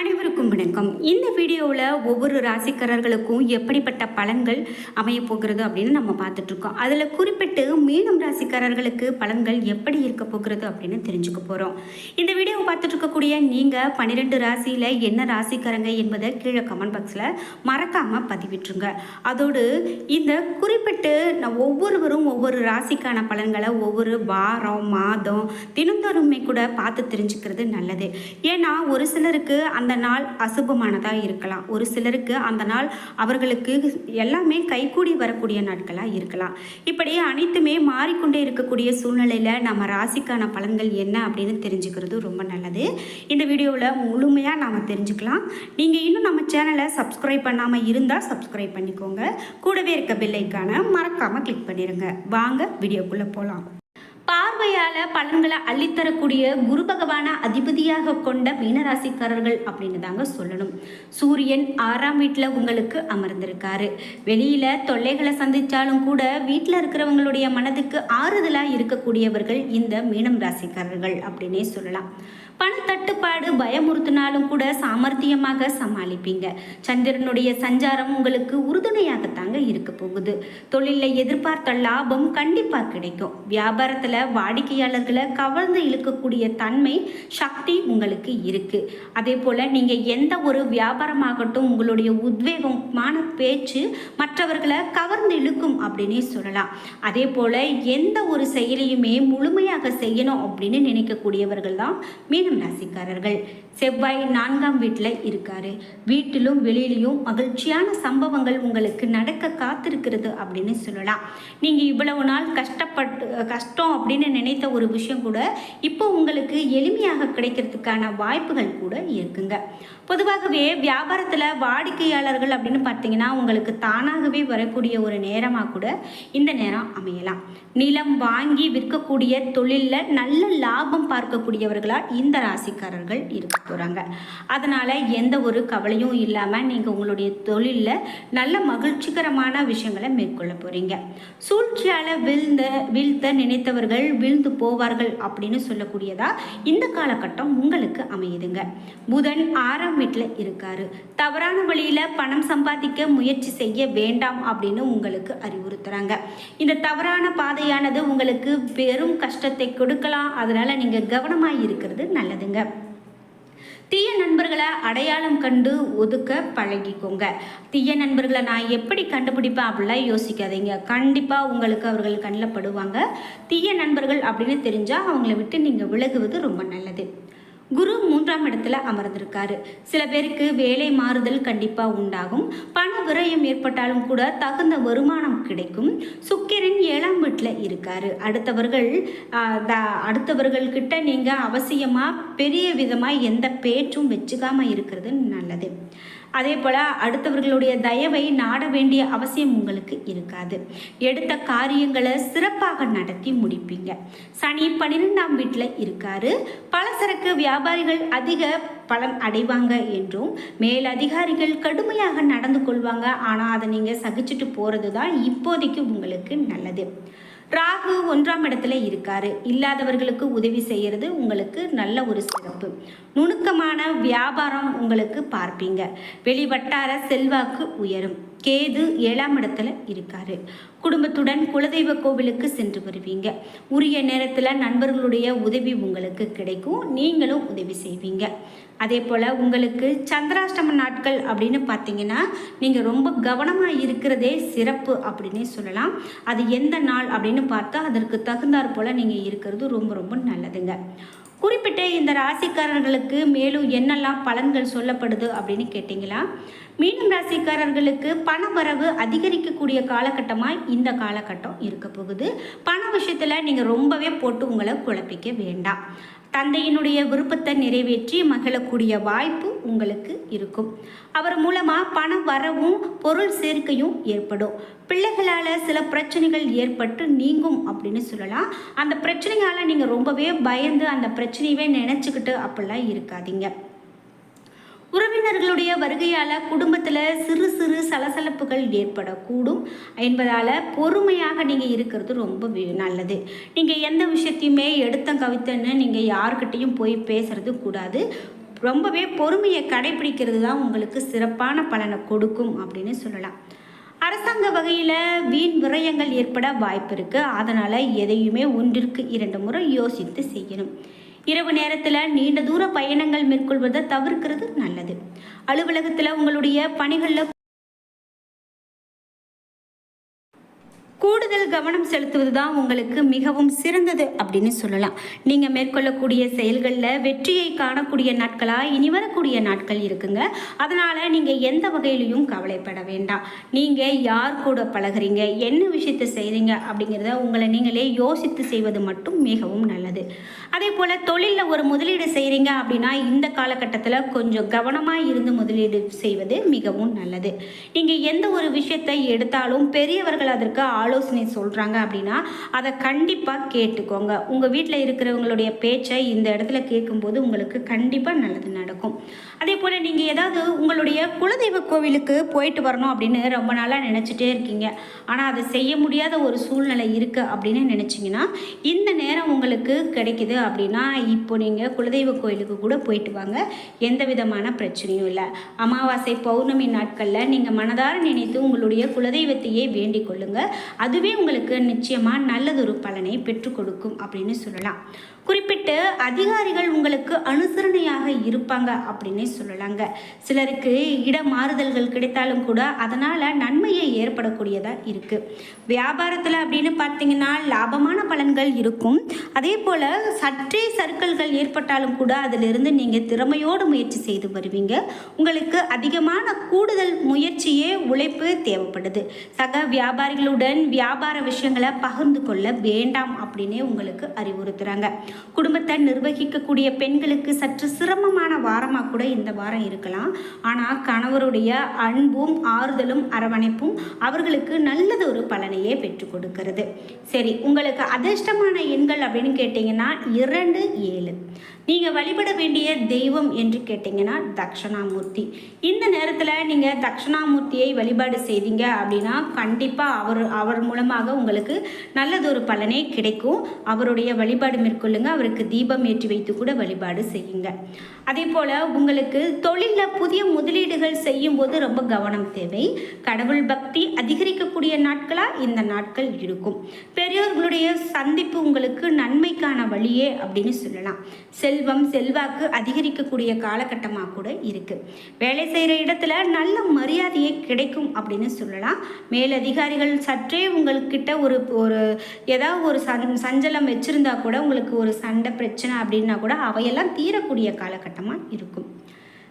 அனைவருக்கும் வணக்கம். இந்த வீடியோவில் ஒவ்வொரு ராசிக்காரர்களுக்கும் எப்படிப்பட்ட பலன்கள் அமைய போகிறது அப்படின்னு நம்ம பார்த்துட்ருக்கோம் அதில் குறிப்பிட்டு மீனம் ராசிக்காரர்களுக்கு பலன்கள் எப்படி இருக்க போகிறது அப்படின்னு தெரிஞ்சுக்க போகிறோம் இந்த வீடியோவை பார்த்துட்ருக்கக்கூடிய நீங்கள் பன்னிரெண்டு ராசியில் என்ன ராசிக்காரங்க என்பதை கீழே கமெண்ட் பாக்ஸில் மறக்காமல் பதிவிட்டுருங்க. அதோடு இந்த குறிப்பிட்டு நான் ஒவ்வொருவரும் ஒவ்வொரு ராசிக்கான பலன்களை ஒவ்வொரு வாரம் மாதம் தினந்தோறுமே கூட பார்த்து தெரிஞ்சுக்கிறது நல்லது. ஏன்னா ஒரு சிலருக்கு அந்த அந்த நாள் அசுபமானதாக இருக்கலாம். ஒரு சிலருக்கு அந்த நாள் அவர்களுக்கு எல்லாமே கைகூடி வரக்கூடிய நாட்களாக இருக்கலாம். இப்படி அனைத்துமே மாறிக்கொண்டே இருக்கக்கூடிய சூழ்நிலையில் நம்ம ராசிக்கான பலன்கள் என்ன அப்படின்னு தெரிஞ்சுக்கிறது ரொம்ப நல்லது. இந்த வீடியோவில் முழுமையாக நாம் தெரிஞ்சுக்கலாம். நீங்கள் இன்னும் நம்ம சேனலை சப்ஸ்கிரைப் பண்ணாமல் இருந்தால் சப்ஸ்கிரைப் பண்ணிக்கோங்க. கூடவே இருக்க பில்லைக்கான மறக்காமல் கிளிக் பண்ணிடுங்க வாங்க வீடியோக்குள்ளே போகலாம் பார்வையால பலன்களை அள்ளித்தரக்கூடிய குரு பகவான அதிபதியாக கொண்ட மீனராசிக்காரர்கள் அப்படின்னு தாங்க சொல்லணும். சூரியன் ஆறாம் வீட்டில் உங்களுக்கு அமர்ந்திருக்காரு. வெளியில தொல்லைகளை சந்திச்சாலும் கூட வீட்டில் இருக்கிறவங்களுடைய மனதுக்கு ஆறுதலாக இருக்கக்கூடியவர்கள் இந்த மீனம் ராசிக்காரர்கள் அப்படின்னே சொல்லலாம். பணத்தட்டுப்பாடு பயமுறுத்தினாலும் கூட சாமர்த்தியமாக சமாளிப்பீங்க. சந்திரனுடைய சஞ்சாரம் உங்களுக்கு உறுதுணையாகத்தாங்க இருக்க போகுது. தொழிலில் எதிர்பார்த்த லாபம் கண்டிப்பாக கிடைக்கும். வியாபாரத்தில் வாடிக்கையாளர்களை கவர்ந்து இழுக்கக்கூடிய தன்மை சக்தி உங்களுக்கு இருக்குது அதே போல் நீங்கள் எந்த ஒரு வியாபாரமாகட்டும் உங்களுடைய உத்வேகமான பேச்சு மற்றவர்களை கவர்ந்து இழுக்கும் அப்படின்னே சொல்லலாம். அதே போல் எந்த ஒரு செயலையுமே முழுமையாக செய்யணும் அப்படின்னு நினைக்கக்கூடியவர்கள் தான் மீனம் ராசிக்காரர்கள். செவ்வாய் நான்காம் வீட்டில் இருக்காரு. வீட்டிலும் வெளியிலையும் மகிழ்ச்சியான சம்பவங்கள் உங்களுக்கு நடக்க காத்திருக்கிறது அப்படின்னு சொல்லலாம். நீங்கள் இவ்வளவு நாள் கஷ்டப்பட்டு கஷ்டம் அப்படின்னு நினைத்த ஒரு விஷயம் கூட இப்போ உங்களுக்கு எளிமையாக கிடைக்கிறதுக்கான வாய்ப்புகள் கூட இருக்குங்க. பொதுவாகவே வியாபாரத்தில் வாடிக்கையாளர்கள் அப்படின்னு பார்த்தீங்கன்னா உங்களுக்கு தானாகவே வரக்கூடிய ஒரு நேரமாக கூட இந்த நேரம் அமையலாம். நிலம் வாங்கி விற்கக்கூடிய தொழிலில் நல்ல லாபம் பார்க்கக்கூடியவர்களாக இந்த ராசிக்காரர்கள் இருக்கும் போகிறாங்க அதனால் எந்த ஒரு கவலையும் இல்லாமல் நீங்கள் உங்களுடைய தொழிலில் நல்ல மகிழ்ச்சிகரமான விஷயங்களை மேற்கொள்ள போகிறீங்க சூழ்ச்சியால் வீழ்ந்த வீழ்த்த நினைத்தவர்கள் வீழ்ந்து போவார்கள் அப்படின்னு சொல்லக்கூடியதா இந்த காலகட்டம் உங்களுக்கு அமையுதுங்க. புதன் ஆறாம் வீட்டில் இருக்காரு. தவறான வழியில் பணம் சம்பாதிக்க முயற்சி செய்ய வேண்டாம் அப்படின்னு உங்களுக்கு அறிவுறுத்துகிறாங்க இந்த தவறான பாதையானது உங்களுக்கு பெரும் கஷ்டத்தை கொடுக்கலாம். அதனால் நீங்கள் கவனமாக இருக்கிறது நல்லதுங்க. தீய நண்பர்களை அடையாளம் கண்டு ஒதுக்க பழகிக்கோங்க. தீய நண்பர்களை நான் எப்படி கண்டுபிடிப்பேன் அப்படிலாம் யோசிக்காதீங்க. கண்டிப்பாக உங்களுக்கு அவர்கள் கண்ணில் படுவாங்க. தீய நண்பர்கள் அப்படின்னு தெரிஞ்சால் அவங்கள விட்டு நீங்கள் விலகுவது ரொம்ப நல்லது. குரு மூன்றாம் இடத்துல அமர்ந்திருக்காரு. சில பேருக்கு வேலை மாறுதல் கண்டிப்பாக உண்டாகும். பண விரயம் ஏற்பட்டாலும் கூட தகுந்த வருமானம் கிடைக்கும். சுக்கிரன் ஏழாம் வீட்டில் இருக்காரு. அடுத்தவர்கள் அடுத்தவர்கள் கிட்ட அடுத்தவர்கள்கிட்ட நீங்கள் அவசியமாக பெரிய விதமாக எந்த பேச்சும் வச்சுக்காம இருக்கிறது நல்லது. அதே போல் அடுத்தவர்களுடைய தயவை நாட வேண்டிய அவசியம் உங்களுக்கு இருக்காது. எடுத்த காரியங்களை சிறப்பாக நடத்தி முடிப்பீங்க. சனி பன்னிரெண்டாம் வீட்டில் இருக்காரு. பலசரக்கு வியாபாரிகள் அதிக பலன் அடைவாங்க என்றும் மேல் அதிகாரிகள் கடுமையாக நடந்து கொள்வாங்க. ஆனால் அதை நீங்கள் சகிச்சுட்டு போகிறது தான் இப்போதைக்கு உங்களுக்கு நல்லது. ராகு ஒன்றாம் இடத்துல இருக்காரு. இல்லாதவர்களுக்கு உதவி செய்யறது உங்களுக்கு நல்ல ஒரு சிறப்பு. நுணுக்கமான வியாபாரம் உங்களுக்கு பார்ப்பீங்க. வெளிவட்டார செல்வாக்கு உயரும். கேது ஏழாம் இடத்துல இருக்காரு. குடும்பத்துடன் குலதெய்வ கோவிலுக்கு சென்று வருவீங்க. உரிய நேரத்தில் நண்பர்களுடைய உதவி உங்களுக்கு கிடைக்கும். நீங்களும் உதவி செய்வீங்க. அதே போல் உங்களுக்கு சந்திராஷ்டம நாட்கள் அப்படின்னு பார்த்தீங்கன்னா நீங்கள் ரொம்ப கவனமாக இருக்கிறதே சிறப்பு அப்படின்னே சொல்லலாம். அது எந்த நாள் அப்படின்னு பார்த்தா அதற்கு தகுந்தாற் போல் நீங்கள் இருக்கிறது ரொம்ப ரொம்ப நல்லதுங்க. குறிப்பிட்ட இந்த ராசிக்காரர்களுக்கு மேலும் என்னெல்லாம் பலன்கள் சொல்லப்படுது அப்படின்னு கேட்டிங்களா? மீனம் ராசிக்காரர்களுக்கு பண வரவு அதிகரிக்கக்கூடிய காலகட்டமாக இந்த காலகட்டம் இருக்க போகுது. பண விஷயத்தில் நீங்கள் ரொம்பவே போட்டு உங்களை குழப்பிக்க வேண்டாம். தந்தையினுடைய விருப்பத்தை நிறைவேற்றி மகிழக்கூடிய வாய்ப்பு உங்களுக்கு இருக்கும். அவர் மூலமாக பண வரவும் பொருள் சேர்க்கையும் ஏற்படும். பிள்ளைகளால் சில பிரச்சனைகள் ஏற்பட்டு நீங்கும் அப்படின்னு சொல்லலாம். அந்த பிரச்சனையால் நீங்கள் ரொம்பவே பயந்து அந்த பிரச்சனையவே நினச்சிக்கிட்டு அப்படிலாம் இருக்காதீங்க. உறவினர்களுடைய வருகையால் குடும்பத்தில் சிறு சிறு சலசலப்புகள் ஏற்படக்கூடும். என்பதால் பொறுமையாக நீங்கள் இருக்கிறது ரொம்ப நல்லது. நீங்கள் எந்த விஷயத்தையுமே எடுத்தம் கவித்தன்னு நீங்கள் யாருக்கிட்டேயும் போய் பேசுறது கூடாது. ரொம்பவே பொறுமையை கடைபிடிக்கிறது தான் உங்களுக்கு சிறப்பான பலனை கொடுக்கும் அப்படின்னு சொல்லலாம். அரசாங்க வகையில் வீண் விரயங்கள் ஏற்பட வாய்ப்பு இருக்குது அதனால் எதையுமே ஒன்றிற்கு இரண்டு முறை யோசித்து செய்யணும். இரவு நேரத்தில் நீண்ட தூர பயணங்கள் மேற்கொள்வதை தவிர்க்கிறது நல்லது. அலுவலகத்தில் உங்களுடைய பணிகளில் கூடுதல் கவனம் செலுத்துவது தான் உங்களுக்கு மிகவும் சிறந்தது அப்படின்னு சொல்லலாம். நீங்கள் மேற்கொள்ளக்கூடிய செயல்களில் வெற்றியை காணக்கூடிய நாட்களாக இனி வரக்கூடிய நாட்கள் இருக்குங்க. அதனால் நீங்கள் எந்த வகையிலையும் கவலைப்பட வேண்டாம். நீங்கள் யார் கூட பழகுறீங்க என்ன விஷயத்தை செய்கிறீங்க அப்படிங்கிறத உங்களை நீங்களே யோசித்து செய்வது மட்டும் மிகவும் நல்லது. அதே போல் தொழிலில் ஒரு முதலீடு செய்கிறீங்க அப்படின்னா இந்த காலகட்டத்தில் கொஞ்சம் கவனமாக இருந்து முதலீடு செய்வது மிகவும் நல்லது. நீங்கள் எந்த ஒரு விஷயத்தை எடுத்தாலும் பெரியவர்கள் அதற்கு ஆலோசனை சொல்கிறாங்க அப்படின்னா அதை கண்டிப்பாக கேட்டுக்கோங்க. உங்கள் வீட்டில் இருக்கிறவங்களுடைய பேச்சை இந்த இடத்துல கேட்கும்போது உங்களுக்கு கண்டிப்பாக நல்லது நடக்கும். அதே போல் நீங்கள் ஏதாவது உங்களுடைய குலதெய்வ கோவிலுக்கு போயிட்டு வரணும் அப்படின்னு ரொம்ப நாளாக நினச்சிட்டே இருக்கீங்க. ஆனால் அதை செய்ய முடியாத ஒரு சூழ்நிலை இருக்குது அப்படின்னு நினச்சிங்கன்னா இந்த நேரம் உங்களுக்கு கிடைக்குது அப்படின்னா இப்போ நீங்கள் குலதெய்வ கோயிலுக்கு கூட போயிட்டு வாங்க. எந்த விதமான பிரச்சனையும் இல்லை. அமாவாசை பௌர்ணமி நாட்களில் நீங்கள் மனதார நினைத்து உங்களுடைய குலதெய்வத்தையே வேண்டிக் கொள்ளுங்கள் அதுவே உங்களுக்கு நிச்சயமாக நல்லதொரு பலனை பெற்றுக் கொடுக்கும் அப்படின்னு சொல்லலாம். குறிப்பிட்டு அதிகாரிகள் உங்களுக்கு அனுசரணையாக இருப்பாங்க அப்படின்னே சொல்லலாங்க. சிலருக்கு இட மாறுதல்கள் கிடைத்தாலும் கூட அதனால் நன்மையை ஏற்படக்கூடியதாக இருக்குது வியாபாரத்தில் அப்படின்னு பார்த்தீங்கன்னா லாபமான பலன்கள் இருக்கும். அதே போல் சற்றே சர்க்கல்கள் ஏற்பட்டாலும் கூட அதிலிருந்து நீங்கள் திறமையோடு முயற்சி செய்து வருவீங்க. உங்களுக்கு அதிகமான கூடுதல் முயற்சியே உழைப்பு தேவைப்படுது. சக வியாபாரிகளுடன் வியாபார வியாபார விஷயங்களை பகிர்ந்து கொள்ள வேண்டாம் அப்படின்னே உங்களுக்கு அறிவுறுத்துகிறாங்க குடும்பத்தை நிர்வகிக்கக்கூடிய பெண்களுக்கு சற்று சிரமமான வாரமாக கூட இந்த வாரம் இருக்கலாம். ஆனால் கணவருடைய அன்பும் ஆறுதலும் அரவணைப்பும் அவர்களுக்கு நல்லது ஒரு பலனையே பெற்றுக் கொடுக்கிறது. சரி உங்களுக்கு அதிர்ஷ்டமான எண்கள் அப்படின்னு கேட்டிங்கன்னா இரண்டு ஏழு. நீங்கள் வழிபட வேண்டிய தெய்வம் என்று கேட்டிங்கன்னா தக்ஷணாமூர்த்தி இந்த நேரத்தில் நீங்கள் தக்ஷணாமூர்த்தியை வழிபாடு செய்தீங்க அப்படின்னா கண்டிப்பாக அவர் அவர் மூலமாக உங்களுக்கு நல்லதொரு பலனே கிடைக்கும். அவருடைய வழிபாடு மேற்கொள்ளுங்க. அவருக்கு தீபம் ஏற்றி வைத்து கூட வழிபாடு செய்யுங்க. அதே போல் உங்களுக்கு தொழிலில் புதிய முதலீடுகள் செய்யும்போது ரொம்ப கவனம் தேவை. கடவுள் பக்தி அதிகரிக்கக்கூடிய நாட்களாக இந்த நாட்கள் இருக்கும். பெரியோர்களுடைய சந்திப்பு உங்களுக்கு நன்மைக்கான வழியே அப்படின்னு சொல்லலாம். செல்வம் செல்வாக்கு அதிகரிக்கக்கூடிய காலகட்டமாக கூட இருக்குது வேலை செய்கிற இடத்துல நல்ல மரியாதையே கிடைக்கும் அப்படின்னு சொல்லலாம். மேலதிகாரிகள் சற்றே உங்கள்கிட்ட ஒரு ஒரு ஏதாவது ஒரு சன் சஞ்சலம் வச்சுருந்தா கூட உங்களுக்கு ஒரு சண்டை பிரச்சனை அப்படின்னா கூட அவையெல்லாம் தீரக்கூடிய காலகட்டமாக இருக்கும்.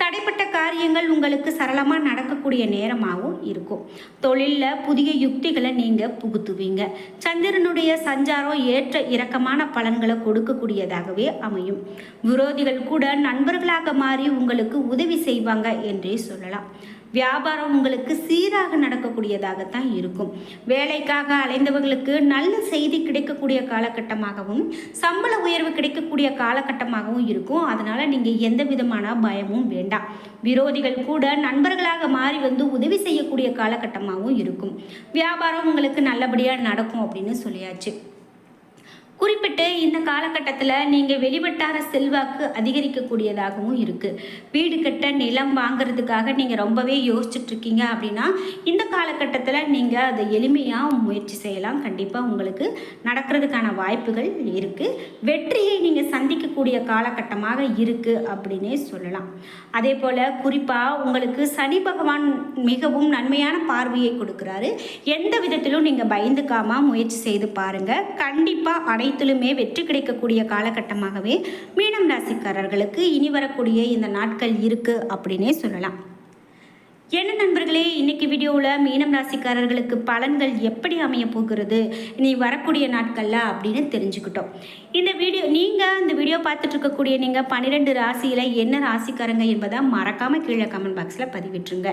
தடைப்பட்ட காரியங்கள் உங்களுக்கு சரளமாக நடக்கக்கூடிய நேரமாகவும் இருக்கும். தொழிலில் புதிய யுக்திகளை நீங்கள் புகுத்துவீங்க. சந்திரனுடைய சஞ்சாரம் ஏற்ற இறக்கமான பலன்களை கொடுக்கக்கூடியதாகவே அமையும். விரோதிகள் கூட நண்பர்களாக மாறி உங்களுக்கு உதவி செய்வாங்க என்றே சொல்லலாம். வியாபாரம் உங்களுக்கு சீராக நடக்கக்கூடியதாகத்தான் இருக்கும். வேலைக்காக அலைந்தவர்களுக்கு நல்ல செய்தி கிடைக்கக்கூடிய காலகட்டமாகவும் சம்பள உயர்வு கிடைக்கக்கூடிய காலகட்டமாகவும் இருக்கும். அதனால் நீங்கள் எந்த விதமான பயமும் வேண்டாம். விரோதிகள் கூட நண்பர்களாக மாறி வந்து உதவி செய்யக்கூடிய காலகட்டமாகவும் இருக்கும். வியாபாரம் உங்களுக்கு நல்லபடியாக நடக்கும் அப்படின்னு சொல்லியாச்சு. குறிப்பிட்டு இந்த காலகட்டத்தில் நீங்கள் வெளிவட்டார செல்வாக்கு அதிகரிக்கக்கூடியதாகவும் இருக்குது வீடு கட்ட நிலம் வாங்குறதுக்காக நீங்கள் ரொம்பவே யோசிச்சுட்ருக்கீங்க அப்படின்னா இந்த காலகட்டத்தில் நீங்கள் அதை எளிமையாக முயற்சி செய்யலாம். கண்டிப்பாக உங்களுக்கு நடக்கிறதுக்கான வாய்ப்புகள் இருக்குது வெற்றியை நீங்கள் சந்திக்கக்கூடிய காலகட்டமாக இருக்குது அப்படின்னே சொல்லலாம். அதே போல் குறிப்பாக உங்களுக்கு சனி பகவான் மிகவும் நன்மையான பார்வையை கொடுக்குறாரு. எந்த விதத்திலும் நீங்கள் பயந்துக்காமல் முயற்சி செய்து பாருங்கள் கண்டிப்பாக அடை அனைத்திலுமே வெற்றி கிடைக்கக்கூடிய காலகட்டமாகவே மீனம் ராசிக்காரர்களுக்கு இனி வரக்கூடிய இந்த நாட்கள் இருக்குது அப்படின்னே சொல்லலாம். என்ன நண்பர்களே இன்னைக்கு வீடியோவில் மீனம் ராசிக்காரர்களுக்கு பலன்கள் எப்படி அமைய போகிறது நீ வரக்கூடிய நாட்களில் அப்படின்னு தெரிஞ்சுக்கிட்டோம். இந்த வீடியோ நீங்கள் இந்த வீடியோ பார்த்துட்டு இருக்கக்கூடிய நீங்கள் பன்னிரெண்டு ராசியில் என்ன ராசிக்காரங்க என்பதை மறக்காமல் கீழே கமெண்ட் பாக்ஸில் பதிவிட்டுருங்க.